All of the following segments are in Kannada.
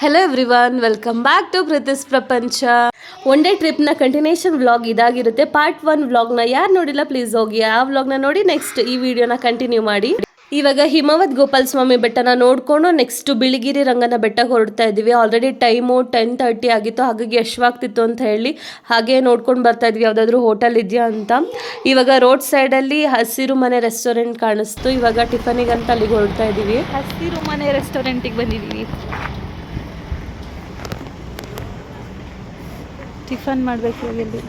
Hello everyone welcome back to ಪ್ರತಿಸ್ ಪ್ರಪಂಚ ಒನ್ ಡೇ ಟ್ರಿಪ್ನ ಕಂಟಿನ್ಯೂಷನ್ ವ್ಲಾಗ್ ಇದಾಗಿರುತ್ತೆ ಪಾರ್ಟ್ ಒನ್ ವ್ಲಾಗ್ನ ಯಾರು ನೋಡಿಲ್ಲ ಪ್ಲೀಸ್ ಹೋಗಿ ಆ ವ್ಲಾಗ್ನ ನೋಡಿ ನೆಕ್ಸ್ಟ್ ಈ ವಿಡಿಯೋನ ಕಂಟಿನ್ಯೂ ಮಾಡಿ ಇವಾಗ ಹಿಮವದ್ ಗೋಪಾಲ ಸ್ವಾಮಿ ಬೆಟ್ಟನ ನೋಡ್ಕೊಂಡು ನೆಕ್ಸ್ಟ್ ಬಿಳಿಗಿರಿ ರಂಗನ ಬೆಟ್ಟಕ್ಕೆ ಹೊರಡ್ತಾ ಇದ್ದೀವಿ ಆಲ್ರೆಡಿ ಟೈಮು ಟೆನ್ ತರ್ಟಿ ಆಗಿತ್ತು, ಹಾಗಾಗಿ ಯಶ್ವಾಗ್ತಿತ್ತು ಅಂತ ಹೇಳಿ ಹಾಗೆ ನೋಡ್ಕೊಂಡು ಬರ್ತಾ ಇದ್ವಿ. ಯಾವುದಾದ್ರೂ ಹೋಟೆಲ್ ಇದೆಯಾ ಅಂತ. ಇವಾಗ ರೋಡ್ ಸೈಡಲ್ಲಿ ಹಸಿರು ಮನೆ ರೆಸ್ಟೋರೆಂಟ್ ಕಾಣಿಸ್ತು. ಇವಾಗ ಟಿಫನಿಗಂತ ಅಲ್ಲಿಗೆ ಹೊರಡ್ತಾ ಇದ್ದೀವಿ ಹಸಿರು ಮನೆ ರೆಸ್ಟೋರೆಂಟಿಗೆ ಬಂದಿದ್ದೀವಿ ಟಿಫನ್ ಮಾಡಬೇಕು ಇಲ್ಲಿ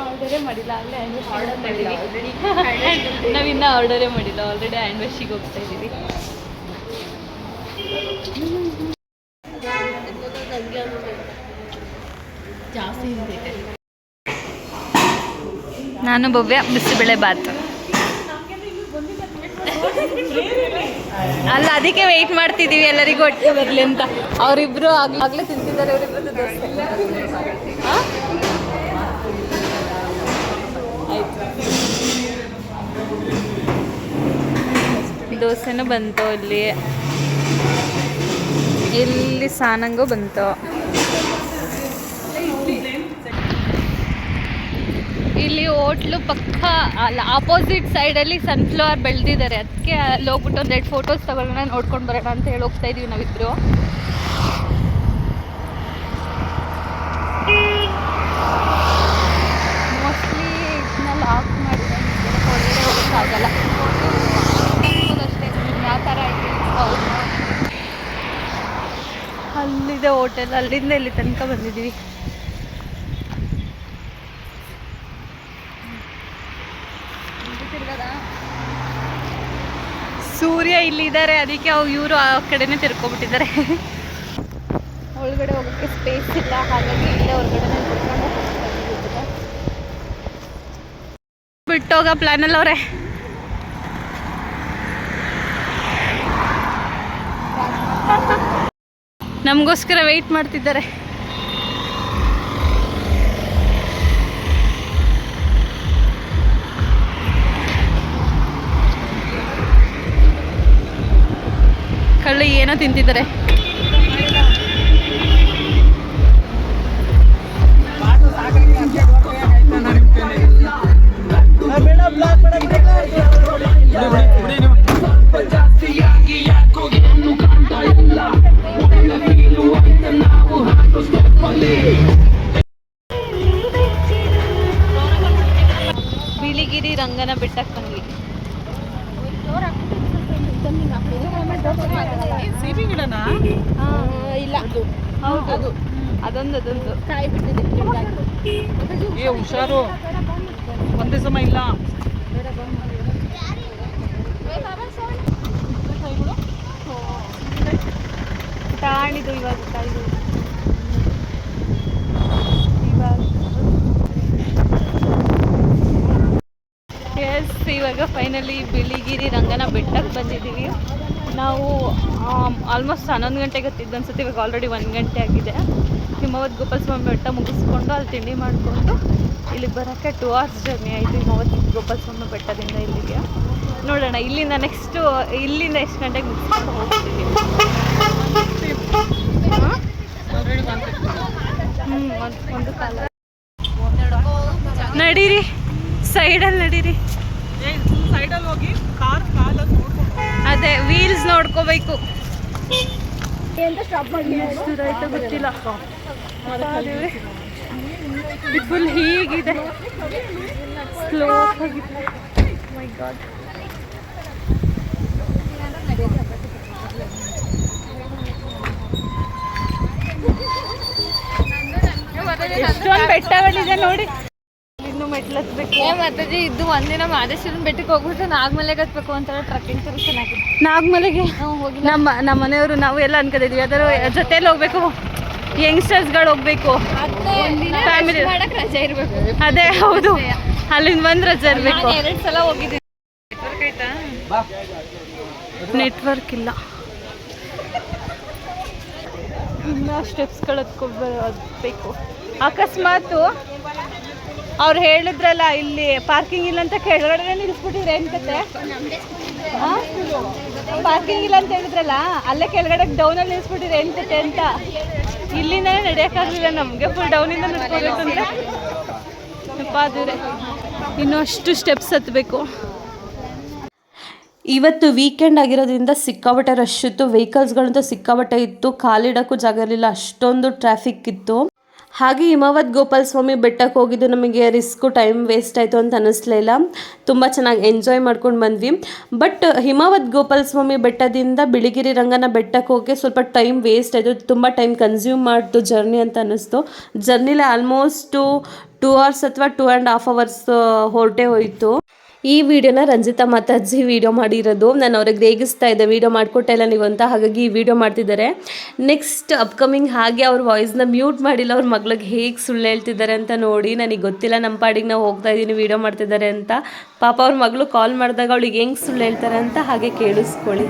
ಆರ್ಡರೇ ಮಾಡಿಲ್ಲ ಅಲ್ಲೇ ಆರ್ಡರ್ ನಾವು ನಾವಿನ್ನ ಆರ್ಡರೇ ಮಾಡಿಲ್ಲ ಆಲ್ರೆಡಿ ಹ್ಯಾಂಡ್ ವಾಶಿಗೆ ಹೋಗ್ತಾ ಇದ್ದೀವಿ. ನಾನು ಭವ್ಯ ಬಿಸಿಬೇಳೆ ಬಾತ್. ಅಲ್ಲ, ಅದಕ್ಕೆ ವೆಯ್ಟ್ ಮಾಡ್ತಿದ್ದೀವಿ ಎಲ್ಲರಿಗೂ ಒಟ್ಟಿಗೆ ಬರಲಿ ಅಂತ. ಅವರಿಬ್ರು ಆಗ್ಲೇ ತಿಂತಿದ್ದಾರೆ ದೋಸೆನೂ ಬಂತು ಇಲ್ಲಿ. ಇಲ್ಲಿ ಸಾನಂಗು ಬಂತು. ಇಲ್ಲಿ ಹೋಟ್ಲು ಪಕ್ಕ, ಅಲ್ಲ ಆಪೋಸಿಟ್ ಸೈಡಲ್ಲಿ ಸನ್ಫ್ಲವರ್ ಬೆಳೆದಿದ್ದಾರೆ. ಅದಕ್ಕೆ ಅಲ್ಲಿ ಹೋಗ್ಬಿಟ್ಟು ಒಂದೆರಡು ಫೋಟೋಸ್ ತಗೊಳ್ಳೋಣ, ನೋಡ್ಕೊಂಡು ಬರೋಣ ಅಂತ ಹೇಳಿ ಹೋಗ್ತಾ ಇದೀವಿ ನಾವಿಬ್ರು. ಮೋಸ್ಟ್ಲಿ ಇದನ್ನ ಲಾಕ್ ಮಾಡಿದ್ರೆ ಹೊರಗಡೆ ಹೋಗೋಕ್ಕಾಗಲ್ಲ ಯಾವ ಥರ ಅಲ್ಲಿದೆ ಹೋಟೆಲ್, ಅಲ್ಲಿಂದ ಇಲ್ಲಿ ತನಕ ಬಂದಿದ್ದೀವಿ. ಸೂರ್ಯ ಇಲ್ಲಿದ್ದಾರೆ ಅದಕ್ಕೆ ಅವು ಇವರು ಆ ಕಡೆನೇ ತಿರ್ಕೊಬಿಟ್ಟಿದ್ದಾರೆ. ಒಳಗಡೆ ಹೋಗಕ್ಕೆ ಸ್ಪೇಸ್ ಇಲ್ಲ ಹಾಗಾಗಿ ಇಲ್ಲೇ ಹೊರಗಡೆ ಬಿಟ್ಟೋಗ ಪ್ಲಾನಲ್ಲಿ ಅವರೇ. ನಮಗೋಸ್ಕರ ವೆಯ್ಟ್ ಮಾಡ್ತಿದ್ದಾರೆ. ಕಳ್ಳಿ ಏನೋ ತಿಂತಿದ್ದಾರೆ. ಬಿಳಿಗಿರಿ ರಂಗನ ಬೆಟ್ಟಕ್ಕೆ ಬಂದ್ವಿ. ಇಲ್ಲ. ಹೌದು. ಅದೊಂದು ಅದೊಂದು. ಕಾಯಿ ಏ ಹುಷಾರು. ಒಂದೇ ಸಮ ಇಲ್ಲ. ತಾಣಿದು ಇವಾಗ ತಾಯಿದು ಇವಾಗ. ಫೈನಲಿ ಬಿಳಿಗಿರಿ ರಂಗನ ಬೆಟ್ಟಕ್ಕೆ ಬಂದಿದ್ದೀವಿ. ನಾವು ಆಲ್ಮೋಸ್ಟ್ ಹನ್ನೊಂದು ಗಂಟೆಗೆ ಹತ್ತಿದ್ದು ಅನ್ಸುತ್ತೆ, ಇವಾಗ ಆಲ್ರೆಡಿ ಒಂದು ಗಂಟೆ ಆಗಿದೆ. ಹಿಮವದ್ ಗೋಪಾಲ ಸ್ವಾಮಿ ಬೆಟ್ಟ ಮುಗಿಸ್ಕೊಂಡು ಅಲ್ಲಿ ತಿಂಡಿ ಮಾಡಿಕೊಂಡು ಇಲ್ಲಿಗೆ ಬರೋಕ್ಕೆ ಟೂ ಅವರ್ಸ್ ಜರ್ನಿ ಆಯಿತು ಹಿಮವದ್ ಗೋಪಾಲ ಸ್ವಾಮಿ ಬೆಟ್ಟದಿಂದ ಇಲ್ಲಿಗೆ. ನೋಡೋಣ, ಇಲ್ಲಿಂದ ನೆಕ್ಸ್ಟು ಇಲ್ಲಿಂದ ಎಷ್ಟು ಗಂಟೆಗೆ ಮುಗಿಸ್ಕೊಂಡು ಹೋಗ್ತೀವಿ? ನಡೀರಿ ಸೈಡಲ್ಲಿ ನಡೀರಿ. ಸೈಡಲ್ಲಿ ಹೋಗಿ. ದೂರ ಆಯ್ತೋ ಗೊತ್ತಿಲ್ಲ. ಫುಲ್ ಹೀಗಿದೆ. ಸ್ಲೋ ಮೈ ಗಾಡ್ ಎಷ್ಟೊಂದು ಬೆಟ್ಟಗಳಿದೆ ನೋಡಿ. ಮೆಟ್ಲು ಹತ್ಬೇಕು. ಮತ್ತೆ ಇದು ಒಂದಿನ ಮಾದೇಶ್ವರನ ಬೆಟ್ಟಕ್ಕೆ ಹೋಗ್ಬಿಟ್ಟು ನಾಗಮಲೆಗೆ ಹತ್ಬೇಕು ಒಂಥರ ಟ್ರಕ್ಕಿಂಗ್ ತರ ಚೆನ್ನಾಗಿದೆ. ನಾಗಮಲೆಗೆ? ನಮ್ಮ ನಮ್ಮ ಮನೆಯವರು ನಾವು ಎಲ್ಲ ಅನ್ಕೊಂಡಿದ್ವಿ. ಅದರ ಜೊತೆಲಿ ಹೋಗ್ಬೇಕು. ಯಂಗ್ಸ್ಟರ್ಸ್ಗಳು ಹೋಗ್ಬೇಕು. ಫ್ಯಾಮಿಲಿ ಮಾಡಕ್ ರಜೆ ಇರಬೇಕು. ಅದೇ ಹೌದು. ಅಲ್ಲಿಂದ ಬಂದ್ ರಜೆ ಇರ್ಬೇಕು. ಎರಡು ಸಲ ಹೋಗಿದ್ದೀನಿ. ನೆಟ್ವರ್ಕ್ ಇಲ್ಲ. ಇನ್ನ ಸ್ಟೆಪ್ಸ್ಗಳು ಹತ್ಕೊಬೇಕು ಅಕಸ್ಮಾತು ಅವ್ರು ಹೇಳಿದ್ರಲ್ಲ ಇಲ್ಲಿ ಪಾರ್ಕಿಂಗ್ ಇಲ್ಲ ಅಂತ ಕೆಳಗಡೆ ನಿಲ್ಲಿಸ್ಬಿಟ್ಟಿದ್ರೆ ಏನ್ ಕತೆ? ಪಾರ್ಕಿಂಗ್ ಇಲ್ಲ ಅಂತ ಹೇಳಿದ್ರಲ್ಲ, ಅಲ್ಲೇ ಕೆಳಗಡೆ ಡೌನಲ್ಲಿ ನಿಲ್ಲಿಸ್ಬಿಟ್ಟಿದ್ರೆ ಏನ್ ಕತೆ ಅಂತ? ಇಲ್ಲಿಂದನೇ ನಡೆಯೋಕ್ಕಾಗಲಿಲ್ಲ ನಮಗೆ ಫುಲ್ ಡೌನ್ ಇಂದ ಅಂದರೆ. ಇನ್ನೂ ಅಷ್ಟು ಸ್ಟೆಪ್ಸ್ ಹತ್ತಬೇಕು ಇವತ್ತು ವೀಕೆಂಡ್ ಆಗಿರೋದ್ರಿಂದ ಸಿಕ್ಕಾಬಟ್ಟೆ ರಶ್ ಇತ್ತು ವೆಹಿಕಲ್ಸ್ಗಳಂತೂ ಸಿಕ್ಕಾಬಟ್ಟೆ ಇತ್ತು ಕಾಲಿಡೋಕ್ಕೂ ಜಾಗ ಇರಲಿಲ್ಲ, ಅಷ್ಟೊಂದು ಟ್ರಾಫಿಕ್ ಇತ್ತು. ಹಾಗೆ ಹಿಮಾವತ್ ಗೋಪಾಲ ಸ್ವಾಮಿ ಬೆಟ್ಟಕ್ಕೆ ಹೋಗಿದ್ದು ನಮಗೆ ರಿಸ್ಕು, ಟೈಮ್ ವೇಸ್ಟ್ ಆಯಿತು ಅಂತ ಅನ್ನಿಸ್ಲಿಲ್ಲ ತುಂಬ ಚೆನ್ನಾಗಿ ಎಂಜಾಯ್ ಮಾಡ್ಕೊಂಡು ಬಂದ್ವಿ. ಬಟ್ ಹಿಮಾವತ್ ಗೋಪಾಲ ಸ್ವಾಮಿ ಬೆಟ್ಟದಿಂದ ಬಿಳಿಗಿರಿ ರಂಗನ ಬೆಟ್ಟಕ್ಕೆ ಹೋಗಿ ಸ್ವಲ್ಪ ಟೈಮ್ ವೇಸ್ಟ್ ಆಯಿತು. ತುಂಬ ಟೈಮ್ ಕನ್ಸ್ಯೂಮ್ ಮಾಡ್ತು ಜರ್ನಿ ಅಂತ ಅನ್ನಿಸ್ತು ಜರ್ನಿಲಿ ಆಲ್ಮೋಸ್ಟು ಟೂ ಅವರ್ಸ್ ಅಥವಾ ಟೂ ಆ್ಯಂಡ್ ಹಾಫ್ ಅವರ್ಸ್ ಹೊರಟೇ ಹೋಯಿತು. ಈ ವಿಡಿಯೋನ ರಂಜಿತಾ ಮಾತಾಜಿ ವಿಡಿಯೋ ಮಾಡಿರೋದು. ನಾನು ಅವ್ರಿಗೆ ರೇಗಿಸ್ತಾ ಇದ್ದೆ, ವಿಡಿಯೋ ಮಾಡಿಕೊಟ್ಟೆ ಇಲ್ಲ ನೀವು ಅಂತ. ಹಾಗಾಗಿ ಈ ವಿಡಿಯೋ ಮಾಡ್ತಿದ್ದಾರೆ. ನೆಕ್ಸ್ಟ್ ಅಪ್ಕಮಿಂಗ್ ಹಾಗೆ ಅವ್ರ ವಾಯ್ಸ್ನ ಮ್ಯೂಟ್ ಮಾಡಿಲ್ಲ, ಅವ್ರ ಮಗಳಿಗೆ ಹೇಗೆ ಸುಳ್ಳು ಹೇಳ್ತಿದ್ದಾರೆ ಅಂತ ನೋಡಿ. ನನಗೆ ಗೊತ್ತಿಲ್ಲ, ನಮ್ಮ ಪಾಡಿಗೆ ನಾವು ಹೋಗ್ತಾ ಇದ್ದೀನಿ ವಿಡಿಯೋ ಮಾಡ್ತಿದ್ದಾರೆ ಅಂತ. ಪಾಪ ಅವ್ರ ಮಗಳು ಕಾಲ್ ಮಾಡಿದಾಗ ಅವಳಿಗೆ ಹೆಂಗೆ ಸುಳ್ಳು ಹೇಳ್ತಾರೆ ಅಂತ ಹಾಗೆ ಕೇಳಿಸ್ಕೊಳ್ಳಿ.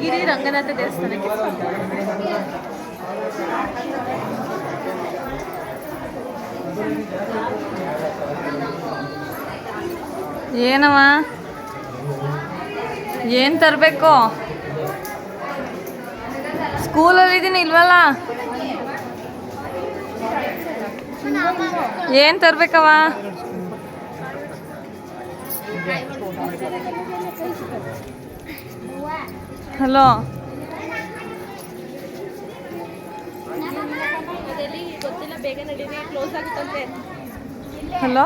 ಬಿಳಿಗಿರಿ ರಂಗನಾಥ ದೇವಸ್ಥಾನಕ್ಕೆ ಏನವ? ಏನು ತರಬೇಕು? ಸ್ಕೂಲಲ್ಲಿ ಇದ್ದೀನಿ ಇಲ್ವಲ್ಲ? ಏನು ತರಬೇಕವ? ಹಲೋ. ಹಲೋ.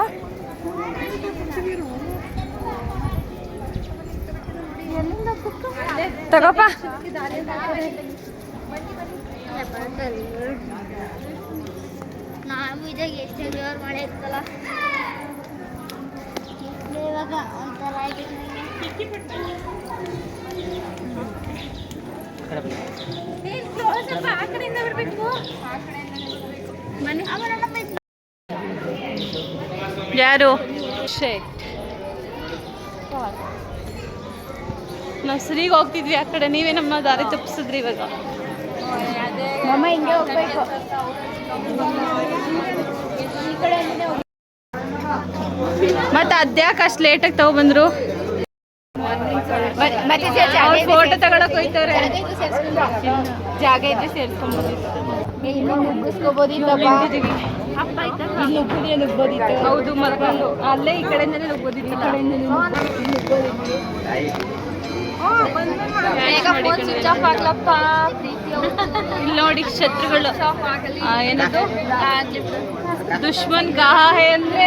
ತಗೋಪ ನಾವು ಇದಾಗ ಎಷ್ಟು ಜೋರು ಮಳೆ ಇತ್ತಲ್ಲ. ಇವಾಗ ಒಂಥರ ಆಗಿದೆ. ಯಾರು? ಶೇಟ್ ನಾವು ಸರಿಗೆ ಹೋಗ್ತಿದ್ವಿ ಆ ಕಡೆ. ನೀವೇ ನಮ್ಮ ದಾರಿ ತಪ್ಪಿಸಿದ್ರಿ ಇವಾಗ. ನಮ್ಮ ಹಿಂಗೆ ಹೋಗ್ಬೇಕು. ಮತ್ತೆ ಅದ್ಯಾಕೆ ಅಷ್ಟು ಲೇಟಾಗಿ ತಗೊಬಂದ್ರು? ಅವ್ರು ಫೋಟೋ ತಗೊಳಕ್ ಹೋಯ್ತವ್ರೆ. ಜಾಗ ಇದ್ರೆ ಸೇರ್ಸ್ಕೊಂಡ್ಬಂದಿದ್ದು ಹೌದು ಮಲ್ಕೊಂಡು. ಅಲ್ಲೇ ಈ ಕಡೆಯಿಂದನೇ ನುಗ್ಬೋದಿತ್ತು ಇಲ್ಲಿ ನೋಡಿ ಶತ್ರುಗಳು. ಆ, ಏನದು? ದುಶ್ಮನ್ ಗಾಹ ಹೇ ಅಂದ್ರೆ.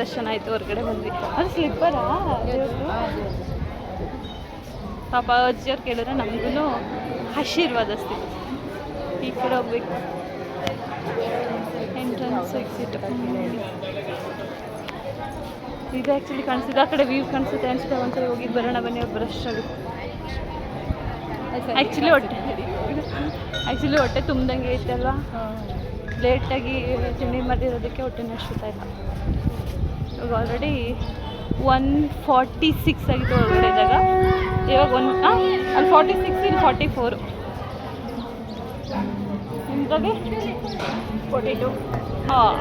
ದರ್ಶನ ಆಯ್ತು ಹೊರಗಡೆ ಬಂದ್ವಿ. ಅದು ಸ್ಲಿಪ್ಪರಾ ಪಾಪ ಅಜ್ಜಿಯವ್ರು ಕೇಳಿದ್ರೆ ನಮಗೂ ಆಶೀರ್ವಾದ ಸ್ಥಿತಿ ಈ ಕಡೆ ಹೋಗ್ಬೇಕು. ಎಂಟ್ರೆನ್ಸ್ ಎಕ್ಸಿಟ್ ಇದು ಆ್ಯಕ್ಚುಲಿ ಕಾಣಿಸಿದೆ ಆ ಕಡೆ ವ್ಯೂ ಕಾಣಿಸುತ್ತೆ. ಅನ್ಸುತ್ತೆ ಒಂದ್ಸರಿ ಹೋಗಿ ಬರೋಣ ಬನ್ನಿ ಅವ್ರು ಬ್ರಷ್ ಆಗುತ್ತೆ ಆ್ಯಕ್ಚುಲಿ ಹೊಟ್ಟೆ ಆ್ಯಕ್ಚುಲಿ ಹೊಟ್ಟೆ ತುಂಬ್ದಂಗೆ ಐತಲ್ವಾ? ಲೇಟಾಗಿ ತಿಂಡಿ ಮಾಡಿರೋದಕ್ಕೆ ಹೊಟ್ಟೆ ಅಷ್ಟು ಇಲ್ಲ ಇವಾಗ ಆಲ್ರೆಡಿ ಒನ್ ಫಾರ್ಟಿ ಸಿಕ್ಸ್ ಆಗಿತ್ತು ಹೊರಗಡೆ ಇದ್ದಾಗ. ಇವಾಗ ಒನ್ ಅಲ್ಲಿ ಫಾರ್ಟಿ ಸಿಕ್ಸ್ ಇಲ್ಲಿ ಫಾರ್ಟಿ ಫೋರು ನಿಮ್ದ್ರಾಗೆ ಫೋರ್ಟಿ ಟು ಹಾಂ.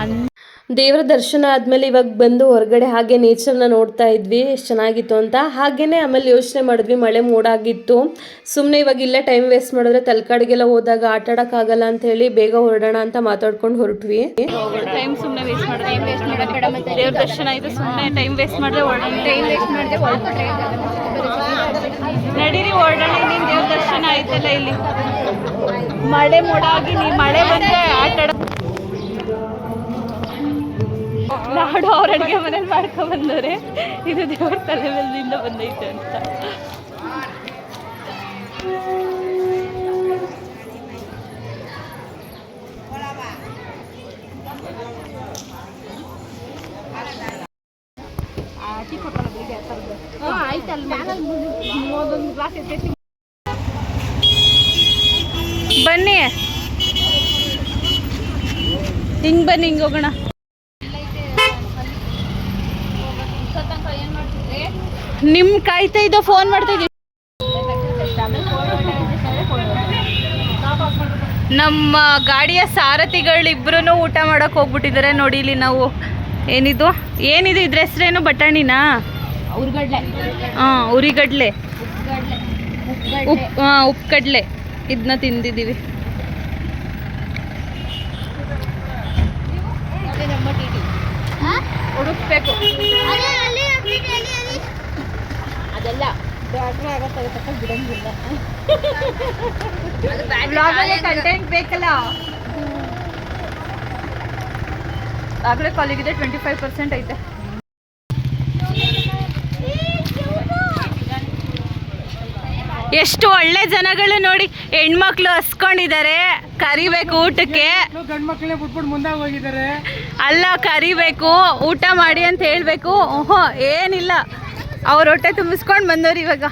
ಅನ್ ದೇವರ ದರ್ಶನ ಆದಮೇಲೆ ಇವಾಗ ಬಂದು ಹೊರಗಡೆ ಹಾಗೆ ನೇಚರ್ನ ನೋಡ್ತಾ ಇದ್ವಿ ಎಷ್ಟು ಚೆನ್ನಾಗಿತ್ತು ಅಂತ. ಹಾಗೇನೆ ಆಮೇಲೆ ಯೋಚನೆ ಮಾಡಿದ್ವಿ ಮಳೆ ಮೋಡಾಗಿತ್ತು ಸುಮ್ಮನೆ ಇವಾಗ ಇಲ್ಲೇ ಟೈಮ್ ವೇಸ್ಟ್ ಮಾಡಿದ್ರೆ ತಲಕಾಡಿಗೆಲ್ಲ ಹೋದಾಗ ಆಟ ಆಡೋಕ್ಕಾಗಲ್ಲ ಅಂತ ಹೇಳಿ ಬೇಗ ಹೊರಡೋಣ ಅಂತ ಮಾತಾಡ್ಕೊಂಡು ಹೊರಟ್ವಿ. ಟೈಮ್ ಸುಮ್ಮನೆ ವೇಸ್ಟ್ ಮಾಡಿದ್ರೆ ದೇವ್ರ ದರ್ಶನ ಸುಮ್ಮನೆ ಟೈಮ್ ವೇಸ್ಟ್ ಮಾಡಿದ್ರೆ ಟೈಮ್ ವೇಸ್ಟ್ ಮಾಡಿದ್ರೆ ನಡೀರಿ ಹೊರಡೋಣ. ಇನ್ನೇನು ದೇವ್ರ ದರ್ಶನ ಆಯ್ತಲ್ಲ ಇಲ್ಲಿ? ಮಳೆ ಮೋಡ ಆಗಿ ನೀ ಮಳೆ ಬಂದ್ರೆ ಆಟ ಲಾಡು ಅವ್ರ ಅಡುಗೆ ಮನೇಲಿ ಮಾಡ್ಕೊಂಡ್ ಬಂದವ್ರೆ ಇದು ದೇವ್ರ ತಲೆ ಮೇಲಿಂದ ಬಂದೈತೆ ಅಂತ. ಬನ್ನಿ. ಹಿಂಗ್ ಬನ್ನಿ, ಹಿಂಗ್ ಹೋಗೋಣ. ನಿಮ್ ಕಾಯ್ತಾ ಇದ್ದ ಫೋನ್ ಮಾಡ್ತಾ ಇದ್ದೀವಿ ನಮ್ಮ ಗಾಡಿಯ ಸಾರಥಿಗಳಿಬ್ರು ಊಟ ಮಾಡಕ್ ಹೋಗ್ಬಿಟ್ಟಿದ್ದಾರೆ. ನೋಡಿ ಇಲ್ಲಿ ನಾವು ಏನಿದು? ಏನಿದು? ಇದ್ರ ಹೆಸರೇನು? ಬಟಾಣಿನಾ? ಹಾಂ ಉರಿಗಡ್ಲೆ. ಉಪ್ ಹಾಂ ಉಪ್ಪುಗಡ್ಲೆ ಇದನ್ನ ತಿಂದಿದ್ದೀವಿ. ಹುಡುಕ್ಬೇಕು. ಅದೇ ಬ್ಯಾಟ್ರಿ ಅಲ್ಲಿ ಅಲ್ಲಿ ಅಲ್ಲಿ ಅದೆಲ್ಲ ಕಂಟೆಂಟ್ ಬೇಕಲ್ಲ? ಆಗಲೇ ಕಾಲೇಜಿದೆ ಟ್ವೆಂಟಿ ಫೈವ್ ಪರ್ಸೆಂಟ್ ಐತೆ. ಎಷ್ಟು ಒಳ್ಳೆ ಜನಗಳು ನೋಡಿ ಹೆಣ್ಮಕ್ಳು ಹಸ್ಕೊಂಡಿದ್ದಾರೆ ಕರಿಬೇಕು ಊಟಕ್ಕೆ. ಗಂಡ್ ಮಕ್ಳೇ ಬಿಟ್ಬಿಟ್ಟು ಮುಂದಾಗ ಹೋಗಿದ್ದಾರೆ. ಅಲ್ಲ ಕರಿಬೇಕು ಊಟ ಮಾಡಿ ಅಂತ ಹೇಳ್ಬೇಕು. ಓಹೋ ಏನಿಲ್ಲ. ಅವ್ರ ಹೊಟ್ಟೆ ತುಂಬಿಸ್ಕೊಂಡು ಬಂದವ್ರು ಇವಾಗ.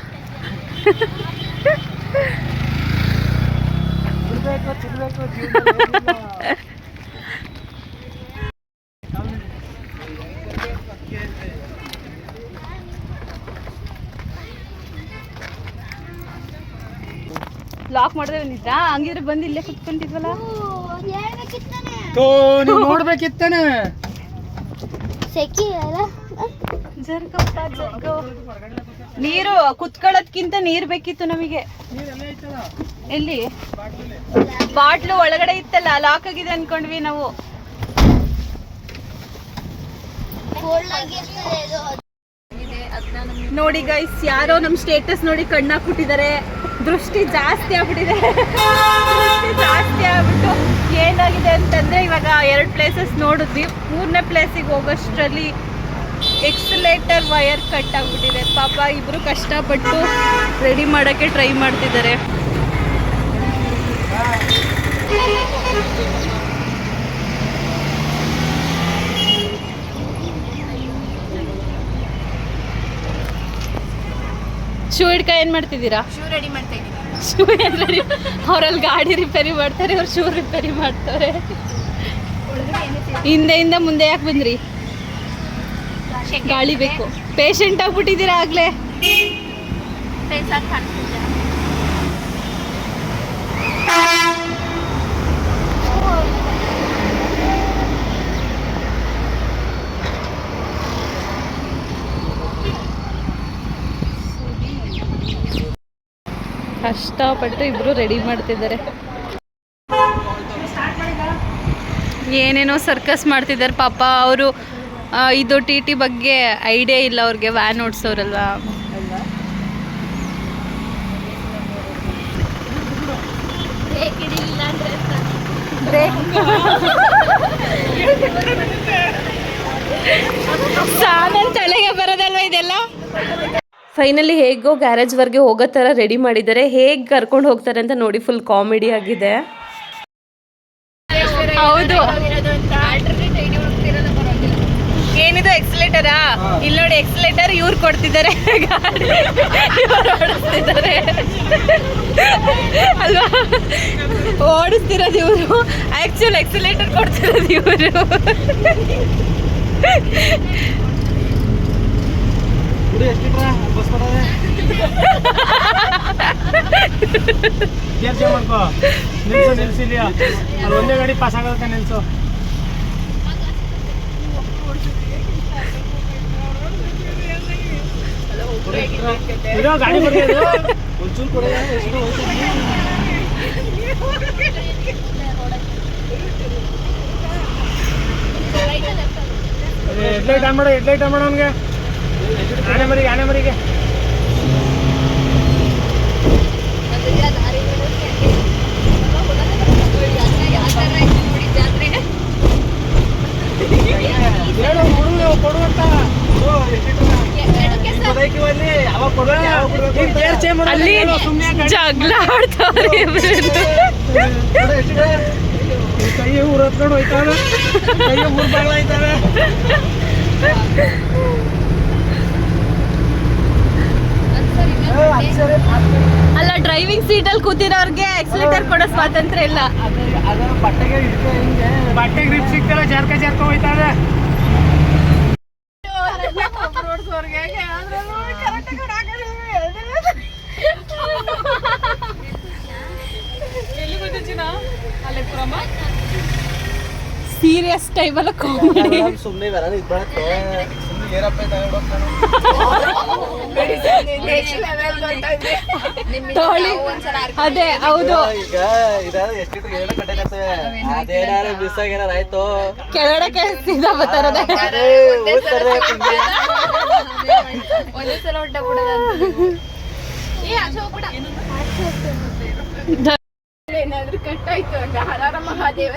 ಲಾಕ್ ಮಾಡಿದ್ರೆ ಬಂದಿದ್ದ ಹಂಗಿದ್ರೆ ಬಂದು ಇಲ್ಲೇ ಕುತ್ಕೊಂಡಿದ್ವಲ್ಲ? ನೋಡ್ಬೇಕಿತ್ತಾನೆ. ಸೆಕಿ ಅಲ್ಲ? ನೀರು ಕುತ್ಕೊಳ್ಳೋದ್ಕಿಂತ ನೀರು ಬೇಕಿತ್ತು ನಮಗೆ. ಎಲ್ಲಿ? ಬಾಟ್ಲು ಒಳಗಡೆ ಇತ್ತಲ್ಲ ಲಾಕ್ ಆಗಿದೆ ಅನ್ಕೊಂಡ್ವಿ ನಾವು. ನೋಡಿ ಗೈಸ್ ಯಾರೋ ನಮ್ಮ ಸ್ಟೇಟಸ್ ನೋಡಿ ಕಣ್ಣಾಕ್ಬಿಟ್ಟಿದ್ದಾರೆ ದೃಷ್ಟಿ ಜಾಸ್ತಿ ಆಗ್ಬಿಟ್ಟಿದೆ. ದೃಷ್ಟಿ ಜಾಸ್ತಿ ಆಗ್ಬಿಟ್ಟು ಏನಾಗಿದೆ ಅಂತಂದ್ರೆ ಇವಾಗ ಎರಡು ಪ್ಲೇಸಸ್ ನೋಡಿದ್ವಿ. ಮೂರನೇ ಪ್ಲೇಸಿಗೆ ಹೋಗೋಷ್ಟರಲ್ಲಿ ಎಕ್ಸಲೇಟರ್ ವೈರ್ ಕಟ್ ಆಗ್ಬಿಟ್ಟಿದೆ. ಪಾಪ ಇಬ್ರು ಕಷ್ಟಪಟ್ಟು ರೆಡಿ ಮಾಡೋಕ್ಕೆ ಟ್ರೈ ಮಾಡ್ತಿದ್ದಾರೆ. ಶೂ ಹಿಡ್ಕ ಏನು ಮಾಡ್ತಿದ್ದೀರಾ? ಶೂ ರೆಡಿ ಮಾಡ್ತಾ ಶೂ ಏನು ರೆಡಿ ಅವರಲ್ಲಿ ಗಾಡಿ ರಿಪೇರಿ ಮಾಡ್ತಾರೆ ಅವ್ರು ಶೂ ರಿಪೇರಿ ಮಾಡ್ತಾರೆ. ಹಿಂದೆಯಿಂದ ಮುಂದೆ ಯಾಕೆ ಬಂದ್ರಿ? ಗಾಳಿ ಬೇಕು. ಪೇಷಂಟ್ ಆಗ್ಬಿಟ್ಟಿದ್ದೀರಾ ಆಗ್ಲೇ? ಕಷ್ಟಪಟ್ಟು ಇಬ್ರು ರೆಡಿ ಮಾಡ್ತಿದ್ದಾರೆ. ಏನೇನೋ ಸರ್ಕಸ್ ಮಾಡ್ತಿದ್ದಾರೆ ಪಾಪ. ಅವರು ಇದು ಟಿ ಟಿ ಬಗ್ಗೆ ಐಡಿಯಾ ಇಲ್ಲ ಅವ್ರಿಗೆ ವ್ಯಾನ್ ಓಡಿಸೋರಲ್ವ? ಸಾಮಾನು ತಲೆಗೆ ಬರೋದಲ್ವ ಇದೆಲ್ಲ? ಫೈನಲಿ ಹೇಗೋ ಗ್ಯಾರೇಜ್ವರೆಗೆ ಹೋಗೋ ಥರ ರೆಡಿ ಮಾಡಿದ್ದಾರೆ. ಹೇಗೆ ಕರ್ಕೊಂಡು ಹೋಗ್ತಾರೆ ಅಂತ ನೋಡಿ ಫುಲ್ ಕಾಮಿಡಿ ಆಗಿದೆ. ಹೌದು. ಏನಿದು ಎಕ್ಸಲೇಟರಾ ಇಲ್ಲಿ ನೋಡಿ ಎಕ್ಸಲೇಟರ್ ಇವ್ರು ಕೊಡ್ತಿದ್ದಾರೆ. ಗಾಡಿ ಇವ್ರು ಓಡಿಸ್ತಿದ್ದಾರೆ. ಅಲ್ವಾ? ಓಡಿಸ್ತಿರೋದು ಇವರು. ಆ್ಯಕ್ಚುಲ್ ಎಕ್ಸಲೇಟರ್ ಕೊಡ್ತಿರೋದು ಇವರು. ನಿಲ್ಸು ನಿಲ್ಸಿದ್ಯಾ ಅಲ್ಲಿ ಒಂದೇ ಗಾಡಿ ಪಾಸ್ ಆಗೋದಕ್ಕೆ ನಿಲ್ಸು. ಇದು ಗಾಡಿ ಬರ್ಬೋದು ಒಂಚೂರು ಕೊಡ ಎಷ್ಟು ಹೆಡ್ಲೈಟ್ ಆನ್ ಮಾಡು ಹೆಡ್ಲೈಟ್ ಆನ್ ಮಾಡು ಅವನಿಗೆ ಆನೆ ಮರಿಗೆ ಆನೆ ಮರಿಗೆ ಹೇಳು ಹುಡುಗ ಕೊಡುವಂತ ಅಲ್ಲಿ? ಜಗಳ ಆಡ್ತಾವ್ರೆ ಇವ್ರು. ಕೈ ಊರ್ ಹತ್ಕೊಂಡು ಹೋಯ್ತಾವೆ. ಕೈ ಊರ್ ಅಲ್ಲ ಡ್ರೈವಿಂಗ್ ಸೀಟ್ ಅಲ್ಲಿ ಕೂತಿರೋರ್ಗೆ ಆಕ್ಸಿಲೇಟರ್ ಕೊಡೋ ಸ್ವಾತಂತ್ರ್ಯ ಇಲ್ಲ. ಬಟ್ಟೆ ಗ್ರಿಪ್ ಸಿಗ್ತಾರ ಜಾರ್ಕ ಜಾರ್ಕ ಹೋಯ್ತಾವೆ. ಸೀರಿಯಸ್ ಟೈಮಲ್ಲ ಕಾಮಿಡಿ ಸುಮ್ಮನೆ ಬರಲ್ಲ ಇದು ಬರುತ್ತೆ. ಸುಮ್ಮನೆ ಏನಪ್ಪ ತೋಳಿ ಅದೇ ಹೌದು. ಈಗ ಇದಾದ್ರೆ ಎಷ್ಟು ಏನೋ ಕಟ್ಟೆ ಆಗ್ತವೆ ಅದೇನಾರ ಮಿಸ್ ಆಯ್ತು. ಕೆಳಗಡೆ ಕೇಳಿಸ್ತಿದ್ದ ಬರ್ತಾರದೆ ಒಂದೇ ಸಲ ಹೊಟ್ಟೆ ಬಿಡೋದ ಅಂದ್ರೆ ಹರಾರ ಮಹಾದೇವ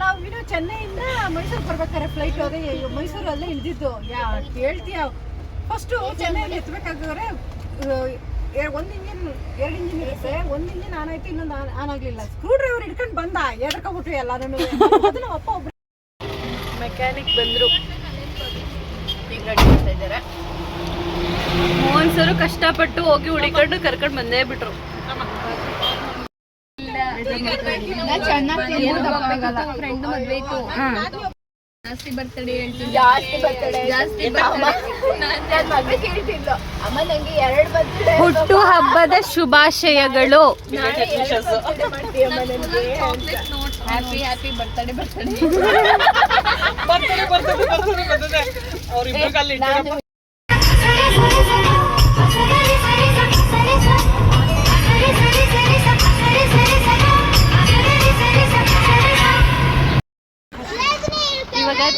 ನಾವು ಇನ್ನು ಚೆನ್ನೈಯಿಂದ ಮೈಸೂರು ಬರ್ಬೇಕಾದ್ರೆ ಫ್ಲೈಟ್ ಹೋದೆ ಮೈಸೂರಲ್ಲೇ ಇಳಿದಿದ್ದು. ಯಾ ಹೇಳ್ತೀಯ ಫಸ್ಟು ಚೆನ್ನೈಯಲ್ಲಿ ಎತ್ತಬೇಕಾದ್ರೆ ಒಂದು ಇಂಜಿನ್ ಎರಡು ಇಂಜಿನ್ ಇರುತ್ತೆ. ಒಂದು ಇಂಜಿನ್ ಆನ್ ಆಯ್ತು ಇನ್ನೊಂದು ಆನ್ ಆಗ್ಲಿಲ್ಲ. ಸ್ಕ್ರೂ ಡ್ರೈವರ್ ಹಿಡ್ಕೊಂಡು ಬಂದ ಎಡ್ಕೊಂಡ್ಬಿಟ್ವಿ ಎಲ್ಲಾನು ಅದನ್ನ ಅಪ್ಪ ಒಬ್ರು ಮೆಕ್ಯಾನಿಕ್ ಬಂದ್ರು. ಮೋಹನ್ ಸರು ಕಷ್ಟಪಟ್ಟು ಹೋಗಿ ಹುಡುಕೊಂಡು ಕರ್ಕೊಂಡು ಬಂದೇ ಬಿಟ್ರು. ಜಾಸ್ತಿ ಹುಟ್ಟು ಹಬ್ಬದ ಶುಭಾಶಯಗಳು. Happy happy birthday birthday. ಕಲ್ಲಿ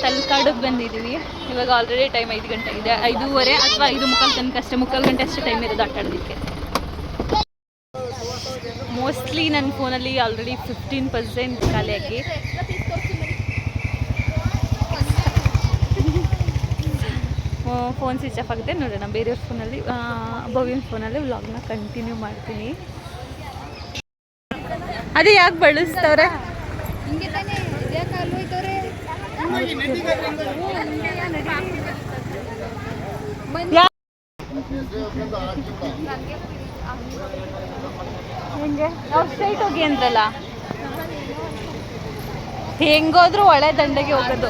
ತಲಕಾಡಿಗೆ ಬಂದಿದ್ದೀವಿ. ಇವಾಗ ಆಲ್ರೆಡಿ ಟೈಮ್ ಐದು ಗಂಟೆ ಇದೆ. ಐದೂವರೆ ಅಥವಾ ಐದು ಮುಕ್ಕಾಲು ತನಕ ಅಷ್ಟೇ. ಮುಕ್ಕಾಲು ಗಂಟೆ ಅಷ್ಟೇ ಟೈಮ್ ಇರೋದು ಆಟಾಡೋದಕ್ಕೆ ಮೋಸ್ಟ್ಲಿ ನನ್ನ ಫೋನಲ್ಲಿ ಆಲ್ರೆಡಿ ಫಿಫ್ಟೀನ್ ಪರ್ಸೆಂಟ್ ಖಾಲಿಯಾಗಿ ಫೋನ್ ಸ್ವಿಚ್ ಆಫ್ ಆಗುತ್ತೆ. ನೋಡೋಣ, ಬೇರೆಯವ್ರ ಫೋನಲ್ಲಿ ಭವ್ಯನ ಫೋನಲ್ಲಿ ವ್ಲಾಗ್ನ ಕಂಟಿನ್ಯೂ ಮಾಡ್ತೀನಿ. ಅದೇ ಯಾಕೆ ಬಳಸ್ತವ್ರೆ ಹಿಂಗೆ ತಾನೇ ಇದ್ಯಾಕೆ ಅಲ್ಲಿ ಹೋಯ್ತವ್ರೆ ಹೆಂಗೆ? ನಾವು ಸ್ಟ್ರೈಟ್ ಹೋಗಿ ಅಂದ್ರಲ್ಲ? ಹೆಂಗೋದ್ರು ಒಳ್ಳೆ ದಂಡೆಗೆ ಹೋಗೋದು.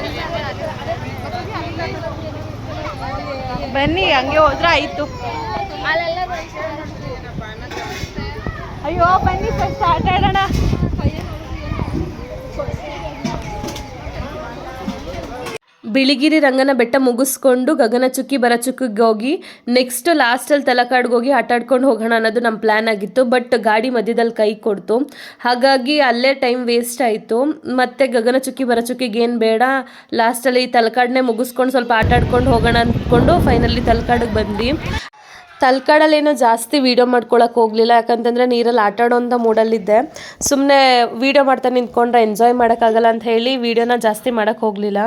ಬನ್ನಿ, ಹಂಗೆ ಹೋದ್ರೆ ಆಯ್ತು. ಅಯ್ಯೋ, ಬನ್ನಿ ಫಸ್ಟ್ ಆಟ ಆಡೋಣ ಬಿಳಿಗಿರಿ ರಂಗನ ಬೆಟ್ಟ ಮುಗಿಸ್ಕೊಂಡು ಗಗನಚುಕ್ಕಿ ಬರಚುಕ್ಕಿಗೆ ಹೋಗಿ ನೆಕ್ಸ್ಟ್ ಲಾಸ್ಟಲ್ಲಿ ತಲಕಾಡ್ಗೆ ಹೋಗಿ ಆಟಾಡ್ಕೊಂಡು ಹೋಗೋಣ ಅನ್ನೋದು ನಮ್ಮ ಪ್ಲ್ಯಾನ್ ಆಗಿತ್ತು. ಬಟ್ ಗಾಡಿ ಮಧ್ಯದಲ್ಲಿ ಕೈ ಕೊಡ್ತು. ಹಾಗಾಗಿ ಅಲ್ಲೇ ಟೈಮ್ ವೇಸ್ಟ್ ಆಯಿತು. ಮತ್ತು ಗಗನಚುಕ್ಕಿ ಬರಚುಕ್ಕಿಗೆ ಏನು ಬೇಡ ಲಾಸ್ಟಲ್ಲಿ ತಲಕಾಡನ್ನೇ ಮುಗಿಸ್ಕೊಂಡು ಸ್ವಲ್ಪ ಆಟಾಡ್ಕೊಂಡು ಹೋಗೋಣ ಅಂದ್ಕೊಂಡು ಫೈನಲಿ ತಲಕಾಡಿಗೆ ಬಂದ್ವಿ. ತಲ್ಕಾಡಲ್ಲೇನೋ ಜಾಸ್ತಿ ವೀಡಿಯೋ ಮಾಡ್ಕೊಳಕ್ಕೆ ಹೋಗಲಿಲ್ಲ. ಯಾಕಂತಂದರೆ ನೀರಲ್ಲಿ ಆಟ ಆಡೋಂಥ ಮೂಡಲ್ಲಿದ್ದೆ ಸುಮ್ಮನೆ ವೀಡಿಯೋ ಮಾಡ್ತಾ ನಿಂತ್ಕೊಂಡ್ರೆ ಎಂಜಾಯ್ ಮಾಡೋಕ್ಕಾಗಲ್ಲ ಅಂತ ಹೇಳಿ ವೀಡಿಯೋನ ಜಾಸ್ತಿ ಮಾಡೋಕ್ಕೆ ಹೋಗಲಿಲ್ಲ.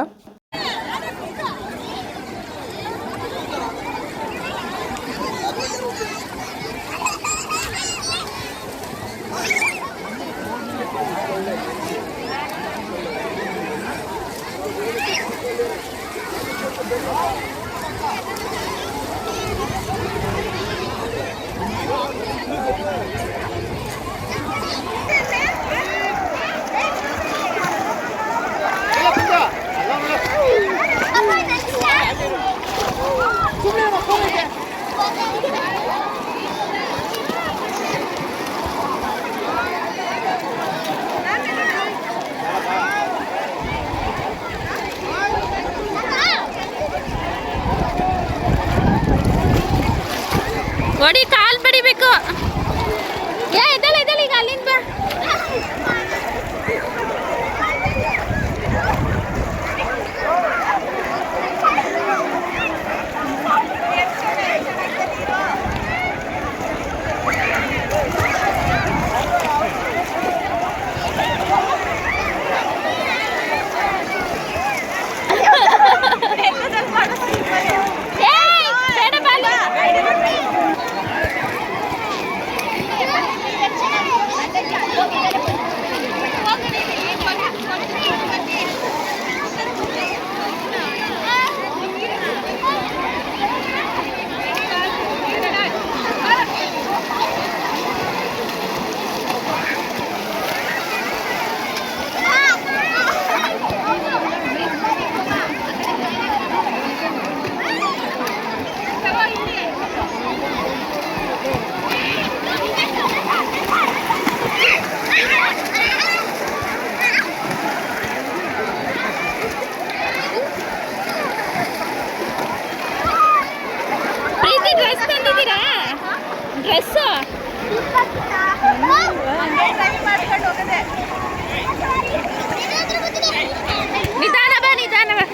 ನಿಧಾನ ಬಾ ನಿಧಾನ ಬಾ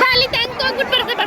ಬಾ, ಅಲ್ಲಿ ತೆಗ್ದು ಹೋಗ್ಬಿಟ್ಟು ಬರ್ತೆ ಬಾ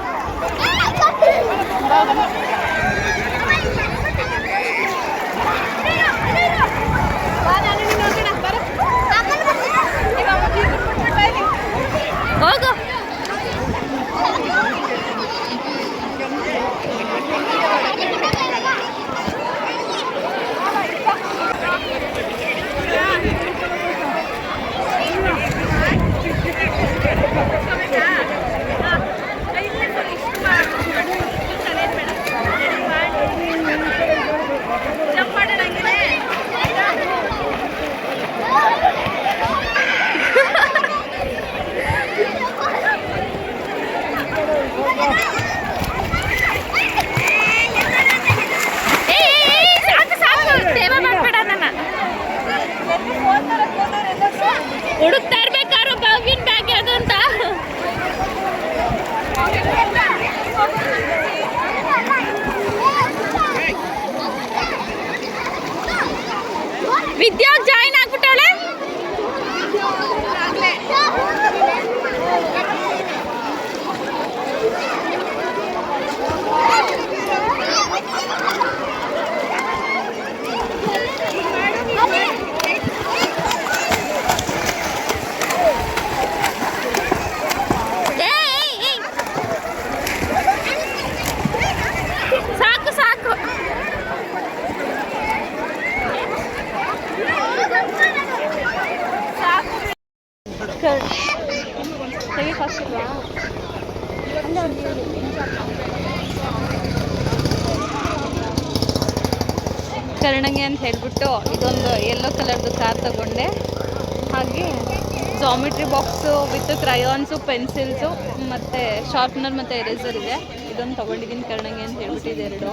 ಪೆನ್ಸಿಲ್ಸು ಮತ್ತು ಶಾರ್ಪ್ನರ್ ಮತ್ತು ಎರೇಸರ್ ಇದೆ. ಇದೊಂದು ತೊಗೊಂಡಿದ್ದೀನಿ ಕರ್ಣಂಗೆ ಅಂತ ಹೇಳ್ಬಿಟ್ಟಿದೆ ಎರಡು.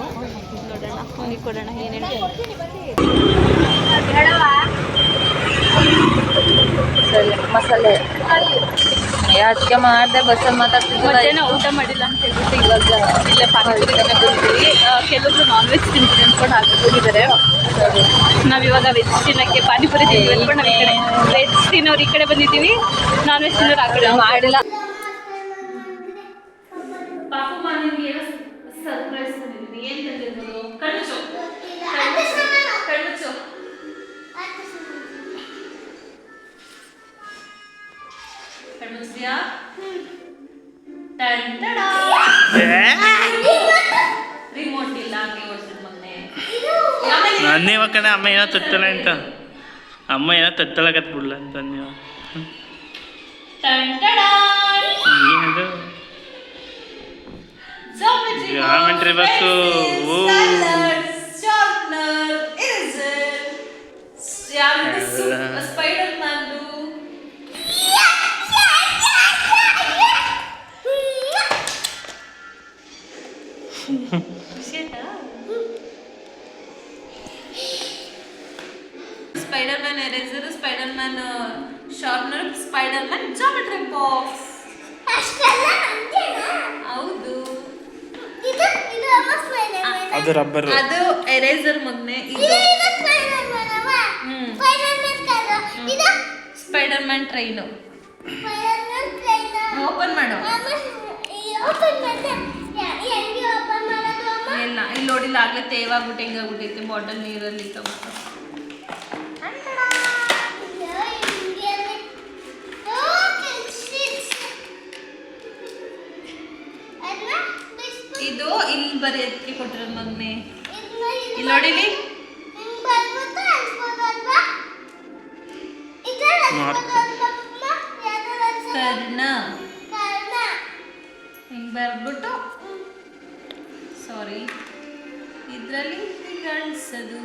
ನೋಡೋಣ, ಅವನಿಗೆ ಕೊಡೋಣ, ಏನು ಸರಿ ಮಸಾಲೆ. ಅದಕ್ಕೆ ಮಾಡಿದೆ ಬಸ್ಸಲ್ಲಿ ಮಾತಾಡ್ತಿದ್ದೆ ಊಟ ಮಾಡಿಲ್ಲ ಅಂತ ಹೇಳ್ಬಿಟ್ಟು ಇವಾಗ ಇಲ್ಲೇ ಪಾನಿಪುರಿ ಬಂದಿದ್ದೀವಿ. ಕೆಲವೊಬ್ರು ನಾನ್ ವೆಜ್ ತಿಂತೀವಿ ಅಂದ್ಕೊಂಡು ನಾವು ನಾವಿವಾಗ ವೆಜ್ ತಿನ್ನಕ್ಕೆ ಪಾನಿಪುರಿ ತಿಂತೀವಿ ಅಂದ್ಕೊಂಡು ನಾವು ಈ ಕಡೆ ವೆಜ್ ತಿನ್ನೋರು ಈ ಕಡೆ ಬಂದಿದ್ದೀವಿ. ನಾನ್ ವೆಜ್ ತಿನ್ನೋರು ಆ ಕಡೆ ಮಾಡಿಲ್ಲ. ನನ್ನೇ ಕಣ ಅಮ್ಮ ಏನೋ ತತ್ತಲ್ಲ ಅಂತ ಅಮ್ಮ ಏನೋ ತತ್ತಲಕತ್ ಬಿಡ್ಲ ಅಂತ ನೀವು ಟನ್ ಟಡಾ. ಏನದು Spider Man eraser Spider Man sharpener Spider Man geometry box ಹೌದು. ಅದು ರಬ್ಬರ್. ಅದು ಎರೇಸರ್ ಮಗ್ನೆ ಇದು. ಹ್ಮ್. ಸ್ಪೈಡರ್ ಮ್ಯಾನ್ ಟ್ರೈನು ಓಪನ್ ಮಾಡು. ಇಲ್ಲ ಇಲ್ಲಿ ನೋಡಿಲ್ಲ ಆಗ್ಲೇ ತೇವಾಗ್ಬಿಟ್ಟು ಹೆಂಗಾಗ್ಬಿಟ್ಟೈತೆ ಬಾಟಲ್ ನೀರಲ್ಲಿ ತಗೊಂಡು. ಇಲ್ಲಿ ಎತ್ತಿ ಕೊಟ್ಟಿರೋದು ಮಮ್ಮಿ ಇಲ್ಲಿ ನೋಡಿಲಿ ಕರ್ಣ. ಹಿಂಗೆ ಬರ್ಬಿಟ್ಟು ಸಾರಿ ಇದರಲ್ಲಿ ಗಣಿಸೋದು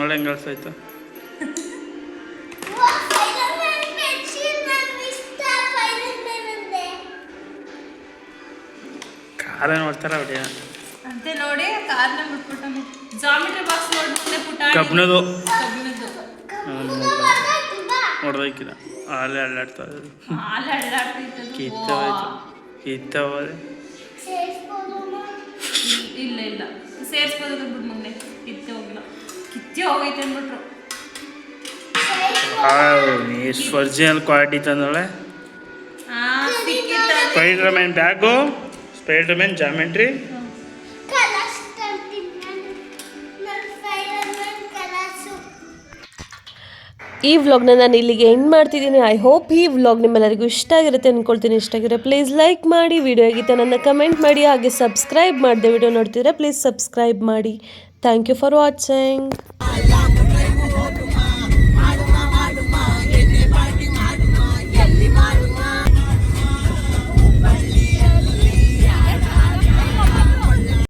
ಒಳ್ಳೆ ಕಳ್ಸಾಯ್ತು ನೋಡ್ತಾರ ಹೊಡಿಯ ಅಂತೆ ನೋಡಿ ಕಾರ್ನ ಬಿಟ್ಬಿಟ್ಟು ಜಾಮಿಟ್ರಿ ಬಾಕ್ಸ್ ನೋಡ್ಬಿಟ್ಟೆ ಪುಟಾಣಿ. ಅಳ್ಳಾಡ್ತಿತ್ತು ಕಿತ್ತವಾಯ್ತು ಕಿತ್ತವಾದೆ ಇಲ್ಲ ಇಲ್ಲ. ಸೇರಿಸ್ಬೋದು ಅಂದ್ಬಿಟ್ಟು ಮಗನೆ. ಕಿತ್ತೆ ಹೋಗಿಲ್ಲ. ಕಿತ್ತೆ ಹೋಗೈತೆ ಅಂದ್ಬಿಟ್ರು. ಎಷ್ಟು original quality ತಂದಳೆ Spider Man bag Spiderman geometry ಈ ವ್ಲಾಗ್ನ ನಾನು ಇಲ್ಲಿಗೆ ಎಂಡ್ ಮಾಡ್ತಿದ್ದೀನಿ. ಐ ಹೋಪ್ ಈ ವ್ಲಾಗ್ ನಿಮ್ಮೆಲ್ಲರಿಗೂ ಇಷ್ಟ ಆಗಿರುತ್ತೆ ಅಂದ್ಕೊಳ್ತೀನಿ ಇಷ್ಟ ಆಗಿರೋ ಪ್ಲೀಸ್ ಲೈಕ್ ಮಾಡಿ ವಿಡಿಯೋ ಆಗಿತ್ತು ನನ್ನ ಕಮೆಂಟ್ ಮಾಡಿ, ಹಾಗೆ ಸಬ್ಸ್ಕ್ರೈಬ್ ಮಾಡಿದೆ ವಿಡಿಯೋ ನೋಡ್ತಿದ್ರೆ ಪ್ಲೀಸ್ ಸಬ್ಸ್ಕ್ರೈಬ್ ಮಾಡಿ. Thank you for watching